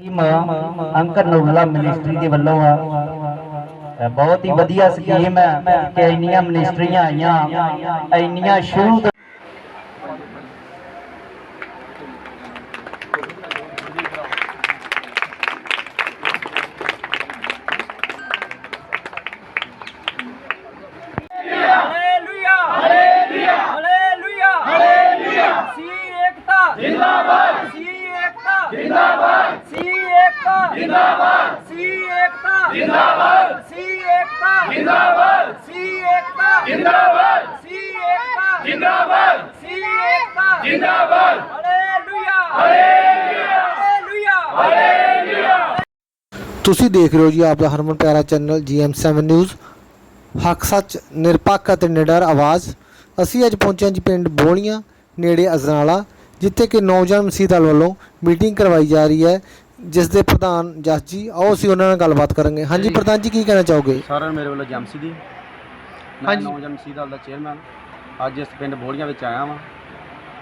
Scheme ਅੰਕਰ ਨੂਰਲਾ ministry ਦੇ ਵੱਲੋਂ ਆ। ਬਹੁਤ ਹੀ ਵਧੀਆ ਸਕੀਮ ਹੈ। ਕਿ ਇੰਨੀਆਂ ਮਿਨਿਸਟਰੀਆਂ ਆਈਆਂ, ਇੰਨੀਆਂ ਸ਼ੁਰੂ ਤੋਂ ਹਾਲੇਲੂਇਆ ਹਾਲੇਲੂਇਆ ਹਾਲੇਲੂਇਆ ਹਾਲੇਲੂਇਆ ਸੀ ਏਕਤਾ ਜਿੰਦਾਬਾਦ ਸੀ ਏਕਤਾ ਜਿੰਦਾਬਾਦ ਸੀ ਏਕਤਾ ਜਿੰਦਾਬਾਦ। ਸੀ ਏਕਤਾ। ਜਿੰਦਾਬਾਦ। ਸੀ ਏਕਤਾ। ਜਿੰਦਾਬਾਦ। ਸੀ ਏਕਤਾ। ਜਿੰਦਾਬਾਦ। ਸੀ ਏਕਤਾ। ਜਿੰਦਾਬਾਦ। ਸੀ ਏਕਤਾ। ਜਿੰਦਾਬਾਦ। ਹਾਲੇਲੂਇਆ ਹਾਲੇਲੂਇਆ ਹਾਲੇਲੂਇਆ ਤੁਸੀਂ ਦੇਖ ਰਹੇ ਹੋ ਜੀ ਆਪ ਦਾ ਹਰਮਨ ਪਿਆਰਾ ਚੈਨਲ GM7 ਨਿਊਜ਼। ਹੱਕ ਸੱਚ ਨਿਰਪੱਖ ਅਤੇ ਨਿਡਰ ਆਵਾਜ਼। ਅਸੀਂ ਅੱਜ ਪਹੁੰਚੇ ਹਾਂ ਜੀ ਪਿੰਡ ਬੋਲੀਆਂ ਨੇੜੇ ਅਜਨਾਲਾ ਜਿੱਥੇ ਕਿ ਨੌਜਵਾਨ ਮਸੀਹ ਦਲ ਵੱਲੋਂ ਮੀਟਿੰਗ ਕਰਵਾਈ ਜਾ ਰਹੀ ਹੈ। ਜਿਸ ਦੇ ਪ੍ਰਧਾਨ ਜਸ ਜੀ ਆਓ ਅਸੀਂ ਉਹਨਾਂ ਨਾਲ ਗੱਲਬਾਤ ਕਰਾਂਗੇ। ਹਾਂਜੀ ਪ੍ਰਧਾਨ ਜੀ ਕੀ ਕਹਿਣਾ ਚਾਹੋਗੇ? ਸਾਰਿਆਂ ਨੂੰ ਮੇਰੇ ਵੱਲੋਂ ਜਮਸੀ ਦੀ। ਮੈਂ ਹਾਂਜੀ। ਨੌਜਵਾਨ ਮਸੀਹ ਦਲ ਦਾ ਚੇਅਰਮੈਨ। ਅੱਜ ਇਸ ਪਿੰਡ ਬੋੜੀਆਂ ਵਿੱਚ ਆਇਆ ਵਾਂ।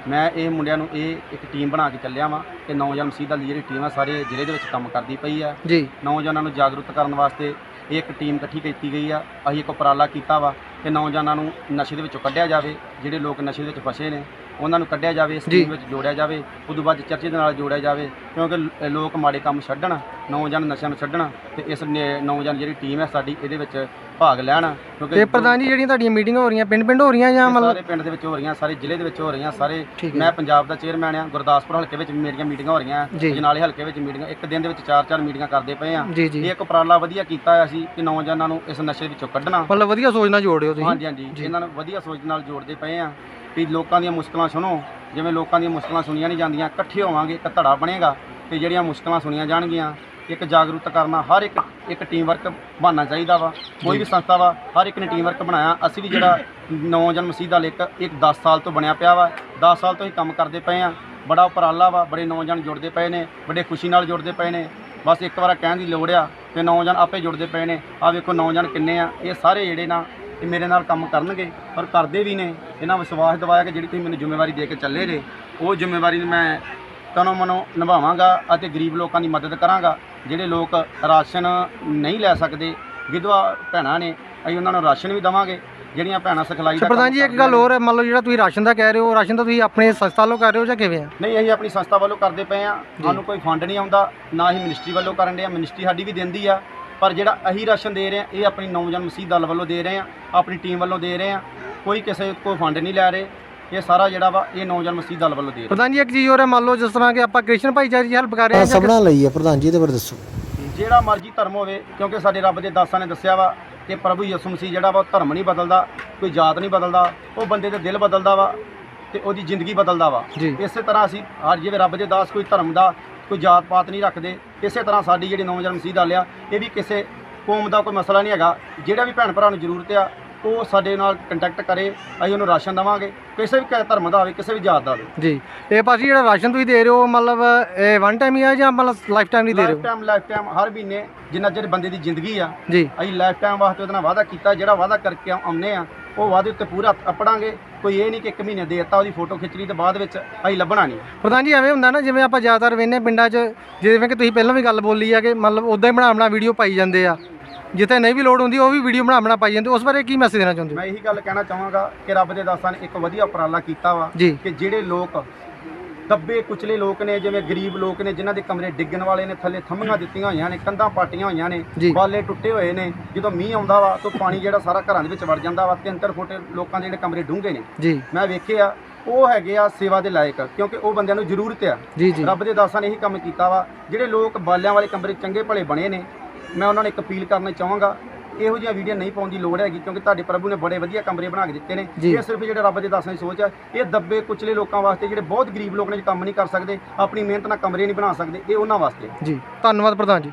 ਮੈਂ ਇਹ ਮੁੰਡਿਆਂ ਨੂੰ ਇਹ ਇੱਕ ਟੀਮ ਬਣਾ ਕੇ ਚੱਲਿਆ ਵਾਂ ਕਿ ਨੌਜਵਾਨ ਮਸੀਹ ਦਲ ਦੀ ਜਿਹੜੀ ਟੀਮ ਆ ਸਾਰੇ ਜ਼ਿਲ੍ਹੇ ਦੇ ਵਿੱਚ ਕੰਮ ਕਰਦੀ ਪਈ ਆ। ਜੀ। ਨੌਜਵਾਨਾਂ ਨੂੰ ਜਾਗਰੂਕ ਕਰਨ ਵਾਸਤੇ ਇਹ ਇੱਕ ਟੀਮ ਇਕੱਠੀ ਕੀਤੀ ਗਈ ਆ ਅਸੀਂ ਇੱਕ ਉਪਰਾਲਾ ਕੀਤਾ ਵਾ ਕਿ ਨੌਜਵਾਨਾਂ ਨੂੰ ਨਸ਼ੇ ਦੇ ਵਿੱਚੋਂ ਕੱਢਿਆ ਜਾਵੇ ਜਿਹੜੇ ਲੋਕ ਨਸ਼ੇ ਦੇ ਵਿੱਚ ਫਸੇ ਨੇ ਉਹਨਾਂ ਨੂੰ ਕੱਢਿਆ ਜਾਵੇ ਇਸ। ਟੀਮ ਵਿੱਚ ਜੋੜਿਆ ਜਾਵੇ ਉਦੋਂ ਬਾਅਦ ਚਰਚੇ ਦੇ ਨਾਲ ਜੋੜਿਆ ਜਾਵੇ ਕਿਉਂਕਿ ਲ- ਲੋਕ ਮਾੜੇ ਕੰਮ ਛੱਡਣ ਨੌਜਵਾਨ ਨਸ਼ਿਆਂ ਨੂੰ ਛੱਡਣ ਤੇ ਇਸ ਨੇ- ਨੌਜਵਾਨ ਜਿਹੜੀ ਟੀਮ ਹੈ ਸਾਡੀ ਇਹਦੇ ਵਿੱਚ ਭਾਗ ਲੈਣ ਕਿਉਂਕਿ ਤੇ ਪ੍ਰਧਾਨ ਜੀ ਜਿਹੜੀਆਂ ਤੁਹਾਡੀਆਂ ਮੀਟਿੰਗਾਂ ਹੋ ਰਹੀਆਂ ਪਿੰਡ ਪਿੰਡ ਹੋ ਰਹੀਆਂ ਜਾਂ ਮਤਲਬ ਸਾਰੇ ਪਿੰਡ ਦੇ ਵਿੱਚ ਹੋ ਰਹੀਆਂ ਸਾਰੇ ਜ਼ਿਲ੍ਹੇ ਦੇ ਵਿੱਚ ਹੋ ਰਹੀਆਂ ਸਾਰੇ ਠੀਕ ਹੈ। ਮੈਂ ਪੰਜਾਬ ਦਾ ਚੇਅਰਮੈਨ ਆ ਗੁਰਦਾਸਪੁਰ ਹਲਕੇ ਵਿੱਚ ਮੇਰੀਆਂ ਮੀਟਿੰਗਾਂ ਹੋ ਰਹੀਆਂ ਜੀ। ਜਨਾਲੇ ਹਲਕੇ ਵਿੱਚ ਮੀਟਿੰਗਾਂ ਇੱਕ ਦਿਨ ਦੇ ਵਿੱਚ ਚਾਰ ਚਾਰ ਮੀਟਿੰਗਾਂ ਕਰਦੇ ਪਏ ਆ ਜੀ ਜੀ। ਇਹ ਇੱਕ ਉਪਰਾਲਾ ਵਧੀਆ ਕੀਤਾ ਹੋਇਆ ਸੀ ਕਿ ਨੌਜਵਾਨਾਂ ਨੂੰ ਇਸ ਨਸ਼ੇ ਵਿੱਚੋਂ ਕੱਢਣਾ। ਮਤਲਬ ਵਧੀਆ ਸੋਚ ਨਾਲ ਜੋੜ ਰਹੇ ਹੋ ਤੁਸੀਂ। ਹਾਂਜੀ ਹਾਂਜੀ। ਇਹਨਾਂ ਨੂੰ ਵਧੀਆ ਸੋਚ ਨਾਲ ਜੋੜਦੇ ਪਏ ਆ ਵੀ ਲੋਕਾਂ ਦੀਆਂ ਮੁਸ਼ਕਲਾਂ ਸੁਣੋ। ਜਿਵੇਂ ਲੋਕਾਂ ਦੀਆਂ ਮੁਸ਼ਕਲਾਂ ਸੁਣੀਆਂ ਨਹੀਂ ਜਾਂਦੀਆਂ ਇਕੱਠੇ ਹੋਵਾਂਗੇ ਇੱਕ ਧੜਾ ਬਣੇਗਾ ਤੇ ਜਿਹੜੀਆਂ ਮੁਸ਼ਕਲਾਂ ਸੁਣੀਆਂ ਜਾਣਗੀਆਂ ਇੱਕ ਜਾਗਰੂਕਤਾ ਕਰਨਾ ਹਰ ਇੱਕ ਇੱਕ ਟੀਮ ਵਰਕ ਬਣਨਾ ਚਾਹੀਦਾ ਵਾ। ਕੋਈ ਵੀ ਸੰਸਥਾ ਵਾ ਹਰ ਇੱਕ ਨੇ ਟੀਮ ਵਰਕ ਬਣਾਇਆ। ਅਸੀਂ ਵੀ ਜਿਹੜਾ ਨੌਜਵਾਨ ਮਸੀਹ ਦਾ ਇੱਕ ਇੱਕ 10 ਸਾਲ ਤੋਂ ਬਣਿਆ ਪਿਆ ਵਾ। 10 ਸਾਲ ਤੋਂ ਹੀ ਕੰਮ ਕਰਦੇ ਪਏ ਆ। ਬੜਾ ਉਪਰਾਲਾ ਵਾ ਬੜੇ ਨੌਜਵਾਨ ਜੁੜਦੇ ਪਏ ਨੇ ਬੜੇ ਖੁਸ਼ੀ ਨਾਲ ਜੁੜਦੇ ਪਏ ਨੇ। ਬਸ ਇੱਕ ਵਾਰ ਕਹਿਣ ਦੀ ਲੋੜ ਆ ਤੇ ਨੌਜਵਾਨ ਆਪੇ ਜੁੜਦੇ ਪਏ ਨੇ। ਆ ਵੇਖੋ ਨੌਜਵਾਨ ਕਿੰਨੇ ਆ। ਇਹ ਸਾਰੇ ਜਿਹੜੇ ਨਾ ਇਹ ਮੇਰੇ ਨਾਲ ਕੰਮ ਕਰਨਗੇ ਔਰ ਕਰਦੇ ਵੀ ਨੇ। ਇਹਨਾਂ ਵਿਸ਼ਵਾਸ ਦਿਵਾਇਆ ਕਿ ਜਿਹੜੀ ਤੁਸੀਂ ਮੈਨੂੰ ਜ਼ਿੰਮੇਵਾਰੀ ਦੇ ਕੇ ਚੱਲੇ ਜੇ ਉਹ ਜ਼ਿੰਮੇਵਾਰੀ ਮੈਂ ਤਨੋਂ ਮਨੋਂ ਨਿਭਾਵਾਂਗਾ ਅਤੇ ਗਰੀਬ ਲੋਕਾਂ ਦੀ ਮਦਦ ਕਰਾਂਗਾ। ਜਿਹੜੇ ਲੋਕ ਰਾਸ਼ਨ ਨਹੀਂ ਲੈ ਸਕਦੇ ਵਿਧਵਾ ਭੈਣਾਂ ਨੇ ਅਸੀਂ ਉਹਨਾਂ ਨੂੰ ਰਾਸ਼ਨ ਵੀ ਦੇਵਾਂਗੇ ਜਿਹੜੀਆਂ ਭੈਣਾਂ ਸਿਖਲਾਈ ਦਾ ਪ੍ਰਧਾਨ ਜੀ ਇੱਕ ਗੱਲ ਹੋਰ ਹੈ ਮੰਨ ਲਓ ਜਿਹੜਾ ਤੁਸੀਂ ਰਾਸ਼ਨ ਦਾ ਕਹਿ ਰਹੇ ਹੋ ਰਾਸ਼ਨ ਤਾਂ ਤੁਸੀਂ ਆਪਣੇ ਸੰਸਥਾ ਵੱਲੋਂ ਕਰ ਰਹੇ ਹੋ ਜਾਂ ਕਿਵੇਂ ਆ ਨਹੀਂ ਅਸੀਂ ਆਪਣੀ ਸੰਸਥਾ ਵੱਲੋਂ ਕਰਦੇ ਪਏ ਆ ਸਾਨੂੰ ਕੋਈ ਫੰਡ ਨਹੀਂ ਆਉਂਦਾ ਨਾ ਹੀ ਮਿਨਿਸਟਰੀ ਵੱਲੋਂ ਕਰਨ ਦੇ ਆ ਮਿਨਿਸਟਰੀ ਸਾਡੀ ਵੀ ਦਿੰਦੀ ਆ ਪਰ ਜਿਹੜਾ ਅਸੀਂ ਰਾਸ਼ਨ ਦੇ ਰਹੇ ਆ ਇਹ ਆਪਣੀ ਨੌਜਵਾਨ ਮਸੀਹ ਦਲ ਵੱਲੋਂ ਦੇ ਰਹੇ ਆ ਆਪਣੀ ਟੀਮ ਵੱਲੋਂ ਦੇ ਰਹੇ ਆ ਕੋਈ ਕਿਸੇ ਕੋਈ ਫੰਡ ਨਹੀਂ ਲੈ ਰਹੇ ਇਹ ਸਾਰਾ ਜਿਹੜਾ ਵਾ ਇਹ ਨੌਜਵਾਨ ਮਸੀਹ ਦਲ ਵੱਲੋਂ ਦੇ ਰਹੇ। ਪ੍ਰਧਾਨ ਜੀ ਇੱਕ ਚੀਜ਼ ਹੋਰ ਹੈ ਮੰਨ ਲਓ ਜਿਸ ਤਰ੍ਹਾਂ ਕਿ ਆਪਾਂ ਕ੍ਰਿਸ਼ਨ ਭਾਈਚਾਰੇ ਦੀ ਹੈਲਪ ਕਰ ਰਹੇ ਹਾਂ ਜਾਂ ਸਭਨਾਂ ਲਈ ਹੈ ਪ੍ਰਧਾਨ ਜੀ ਇਹਦੇ ਬਾਰੇ ਦੱਸੋ। ਜਿਹੜਾ ਮਰਜ਼ੀ ਧਰਮ ਹੋਵੇ ਕਿਉਂਕਿ ਸਾਡੇ ਰੱਬ ਦੇ ਦਾਸਾਂ ਨੇ ਦੱਸਿਆ ਵਾ ਕਿ ਪ੍ਰਭੂ ਯਿਸੂ ਮਸੀਹ ਜਿਹੜਾ ਵਾ ਉਹ ਧਰਮ ਨਹੀਂ ਬਦਲਦਾ ਕੋਈ ਜਾਤ ਨਹੀਂ ਬਦਲਦਾ ਉਹ ਬੰਦੇ ਦੇ ਦਿਲ ਬਦਲਦਾ ਵਾ ਤੇ ਉਹਦੀ ਜ਼ਿੰਦਗੀ ਬਦਲਦਾ ਵਾ। ਜੀ। ਇਸੇ ਤਰ੍ਹਾਂ ਅਸੀਂ ਹਰ ਜਿਵੇਂ ਰੱਬ ਦੇ ਦਾਸ ਕੋਈ ਧਰਮ ਦਾ ਕੋਈ ਜਾਤ ਪਾਤ ਨਹੀਂ ਰੱਖਦੇ ਇਸੇ ਤਰ੍ਹਾਂ ਸਾਡੀ ਜਿਹੜੀ ਨੌਜਵਾਨ ਮਸੀਹ ਦਲ ਆ ਇਹ ਵੀ ਕਿਸੇ ਕੌਮ ਦਾ ਕੋਈ ਮਸਲਾ ਨਹੀਂ ਹੈਗਾ। ਜਿਹੜਾ ਵੀ ਭੈਣ ਭਰਾ ਨੂੰ ਜ਼ਰੂਰਤ ਆ ਉਹ ਸਾਡੇ ਨਾਲ ਕੰਟੈਕਟ ਕਰੇ ਅਸੀਂ ਉਹਨੂੰ ਰਾਸ਼ਨ ਦੇਵਾਂਗੇ। ਕਿਸੇ ਵੀ ਧਰਮ ਦਾ ਹੋਵੇ ਕਿਸੇ ਵੀ ਜਾਤ ਦਾ ਹੋਵੇ। ਜੀ। ਇਹ ਭਾਜੀ ਜਿਹੜਾ ਰਾਸ਼ਨ ਤੁਸੀਂ ਦੇ ਰਹੇ ਹੋ ਮਤਲਬ ਇਹ ਵਨ ਟਾਈਮ ਹੀ ਆ ਜਾਂ ਮਤਲਬ ਲਾਈਫ ਟਾਈਮ ਲਈ ਦੇ ਰਹੇ ਲਾਈਫ ਹੋ? ਟਾਈਮ ਲਾਈਫ ਟਾਈਮ ਹਰ ਮਹੀਨੇ ਜਿੰਨਾ ਚਿਰ ਬੰਦੇ ਦੀ ਜ਼ਿੰਦਗੀ ਆ ਜੀ। ਅਸੀਂ ਲਾਈਫ ਟਾਈਮ ਵਾਸਤੇ ਉਹਦੇ ਨਾਲ ਵਾਅਦਾ ਕੀਤਾ ਜਿਹੜਾ ਵਾਅਦਾ ਕਰਕੇ ਆਉਂਦੇ ਆ ਉਹ ਵਾਅਦੇ ਉੱਤੇ ਪੂਰਾ ਅਪੜਾਂਗੇ। ਕੋਈ ਇਹ ਨਹੀਂ ਕਿ ਇੱਕ ਮਹੀਨੇ ਦੇ ਦਿੱਤਾ ਉਹਦੀ ਫੋਟੋ ਖਿੱਚ ਲਈ ਤੇ ਬਾਅਦ ਵਿੱਚ ਅਸੀਂ ਲੱਭਣਾ ਨਹੀਂ। ਪ੍ਰਧਾਨ ਜੀ ਐਵੇਂ ਹੁੰਦਾ ਨਾ ਜਿਵੇਂ ਆਪਾਂ ਜ਼ਿਆਦਾਤਰ ਵੇਨੇ ਪਿੰਡਾਂ 'ਚ ਜਿਵੇਂ ਕਿ ਤੁਸੀਂ ਪਹਿਲਾਂ ਵੀ ਗੱਲ ਬੋਲੀ ਆ ਕਿ ਮਤਲਬ ਉਦਾਂ ਹੀ ਬਣਾ ਬਣਾ ਵੀਡੀਓ ਪਾਈ ਜਾਂਦੇ ਆ। ਜਿੱਥੇ ਨਹੀਂ ਵੀ ਲੋੜ ਹੁੰਦੀ ਉਹ ਵੀ ਵੀਡੀਓ ਬਣਾ ਬਣਾ ਪਾਈ ਜਾਂਦੇ। ਉਸ ਬਾਰੇ ਕੀ ਮੈਸੇਜ ਦੇਣਾ ਚਾਹੁੰਦੇ? ਹੋ ਮੈਂ ਇਹੀ ਗੱਲ ਕਹਿਣਾ ਚਾਹਾਂਗਾ ਕਿ ਰੱਬ ਦੇ ਦਾਸਾਂ ਨੇ ਇੱਕ ਵਧੀਆ ਉਪਰਾਲਾ ਕੀਤਾ ਵਾ ਜੀ। ਕਿ ਜਿਹੜੇ ਲੋਕ ਦੱਬੇ ਕੁਚਲੇ ਲੋਕ ਨੇ ਜਿਵੇਂ ਗਰੀਬ ਲੋਕ ਨੇ ਜਿਨ੍ਹਾਂ ਦੇ ਕਮਰੇ ਡਿੱਗਣ ਵਾਲੇ ਨੇ ਥੱਲੇ ਥੰਮੀਆਂ ਦਿੱਤੀਆਂ ਹੋਈਆਂ ਨੇ ਕੰਧਾਂ ਪਾਟੀਆਂ ਹੋਈਆਂ ਨੇ ਜੀ। ਬਾਲੇ ਟੁੱਟੇ ਹੋਏ ਨੇ ਜਦੋਂ ਮੀਂਹ ਆਉਂਦਾ ਵਾ ਤਾਂ ਪਾਣੀ ਜਿਹੜਾ ਸਾਰਾ ਘਰਾਂ ਦੇ ਵਿੱਚ ਵੜ ਜਾਂਦਾ ਵਾ ਤਿੰਨ ਤਿੰਨ ਫੁੱਟ ਲੋਕਾਂ ਦੇ ਜਿਹੜੇ ਕਮਰੇ ਡੂੰਘੇ ਨੇ। ਜੀ। ਮੈਂ ਵੇਖਿਆ ਉਹ ਹੈਗੇ ਆ ਸੇਵਾ ਦੇ ਲਾਇਕ ਕਿਉਂਕਿ ਉਹ ਬੰਦਿਆਂ ਨੂੰ ਜ਼ਰੂਰਤ ਆ। ਜੀ ਜੀ। ਰੱਬ ਦੇ ਦਾਸਾਂ ਨੇ ਇਹੀ ਕੰਮ ਕੀਤਾ ਵਾ ਜਿਹੜੇ ਲੋਕ ਬਾਲਿਆਂ ਵਾਲੇ ਕਮਰੇ ਚੰਗੇ ਭਲੇ ਬਣੇ ਨੇ ਮੈਂ ਉਹਨਾਂ ਨੂੰ ਇੱਕ ਅਪੀਲ ਕਰਨਾ ਚਾਹਾਂਗਾ ਇਹੋ ਜਿਹੀਆਂ ਵੀਡੀਓ ਨਹੀਂ ਪਾਉਣ ਦੀ ਲੋੜ ਹੈਗੀ ਕਿਉਂਕਿ ਤੁਹਾਡੇ ਪ੍ਰਭੂ ਨੇ ਬੜੇ ਵਧੀਆ ਕਮਰੇ ਬਣਾ ਕੇ ਦਿੱਤੇ ਨੇ। ਇਹ ਸਿਰਫ ਜਿਹੜੇ ਰੱਬ ਦੇ ਦਾਸਾਂ ਦੀ ਸੋਚ ਹੈ ਇਹ ਦੱਬੇ ਕੁਚਲੇ ਲੋਕਾਂ ਵਾਸਤੇ ਜਿਹੜੇ ਬਹੁਤ ਗਰੀਬ ਲੋਕ ਨੇ ਜੋ ਕੰਮ ਨਹੀਂ ਕਰ ਸਕਦੇ ਆਪਣੀ ਮਿਹਨਤ ਨਾਲ ਕਮਰੇ ਨਹੀਂ ਬਣਾ ਸਕਦੇ ਇਹ ਉਹਨਾਂ ਵਾਸਤੇ। ਜੀ ਧੰਨਵਾਦ ਪ੍ਰਧਾਨ ਜੀ।